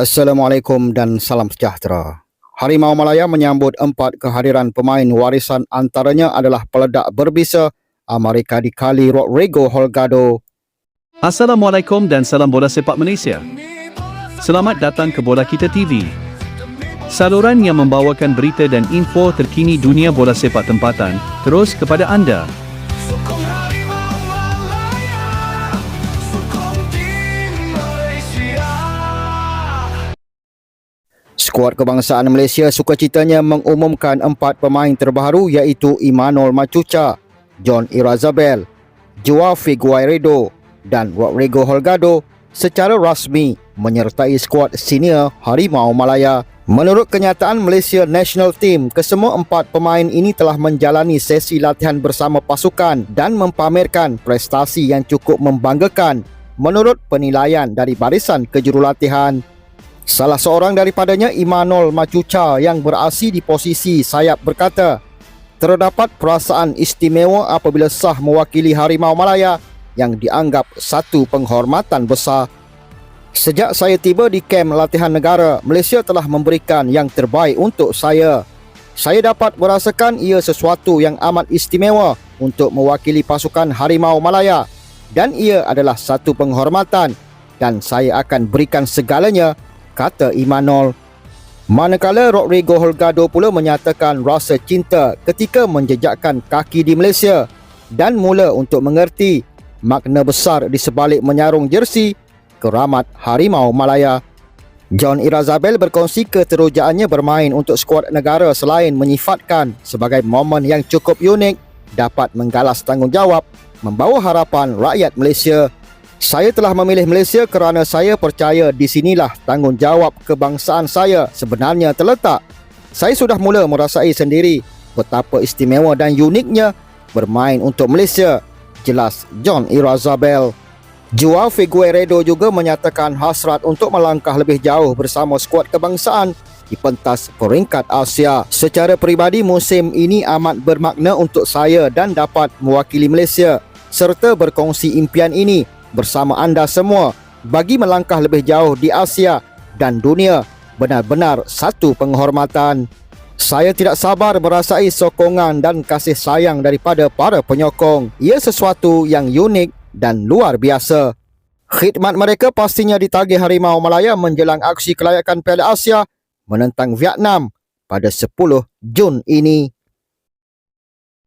Assalamualaikum dan salam sejahtera. Harimau Malaya menyambut empat kehadiran pemain warisan antaranya adalah peledak berbisa Amerika Dikali Rodrigo Holgado, Assalamualaikum dan salam bola sepak Malaysia. Selamat datang ke Bola Kita TV. Saluran yang membawakan berita dan info terkini dunia bola sepak tempatan terus kepada anda. Skuad kebangsaan Malaysia sukacitanya mengumumkan empat pemain terbaru iaitu Imanol Machuca, John Irazabel, Joao Figueiredo dan Rodrigo Holgado secara rasmi menyertai skuad senior Harimau Malaya. Menurut kenyataan Malaysia National Team, kesemua empat pemain ini telah menjalani sesi latihan bersama pasukan dan mempamerkan prestasi yang cukup membanggakan menurut penilaian dari barisan kejurulatihan. Salah seorang daripadanya Imanol Machuca yang berasi di posisi sayap berkata, Terdapat perasaan istimewa apabila sah mewakili Harimau Malaya yang dianggap satu penghormatan besar. Sejak saya tiba di kem latihan negara, Malaysia telah memberikan yang terbaik untuk saya. Saya dapat merasakan ia sesuatu yang amat istimewa untuk mewakili pasukan Harimau Malaya dan ia adalah satu penghormatan dan saya akan berikan segalanya, kata Imanol. Manakala Rodrigo Holgado pula menyatakan rasa cinta ketika menjejakkan kaki di Malaysia dan mula untuk mengerti makna besar di sebalik menyarung jersey keramat Harimau Malaya. John Irazabel berkongsi keterujaannya bermain untuk skuad negara selain menyifatkan sebagai momen yang cukup unik dapat menggalas tanggungjawab membawa harapan rakyat Malaysia. Saya telah memilih Malaysia kerana saya percaya di sinilah tanggungjawab kebangsaan saya sebenarnya terletak. Saya sudah mula merasai sendiri betapa istimewa dan uniknya bermain untuk Malaysia. Jelas John Irazabel. Joao Figueiredo juga menyatakan hasrat untuk melangkah lebih jauh bersama skuad kebangsaan di pentas peringkat Asia. Secara peribadi musim ini amat bermakna untuk saya dan dapat mewakili Malaysia serta berkongsi impian ini bersama anda semua bagi melangkah lebih jauh di Asia dan dunia benar-benar satu penghormatan. Saya tidak sabar merasai sokongan dan kasih sayang daripada para penyokong. Ia sesuatu yang unik dan luar biasa. Khidmat mereka pastinya ditagih Harimau Malaya menjelang aksi kelayakan Piala Asia menentang Vietnam pada 10 Jun ini.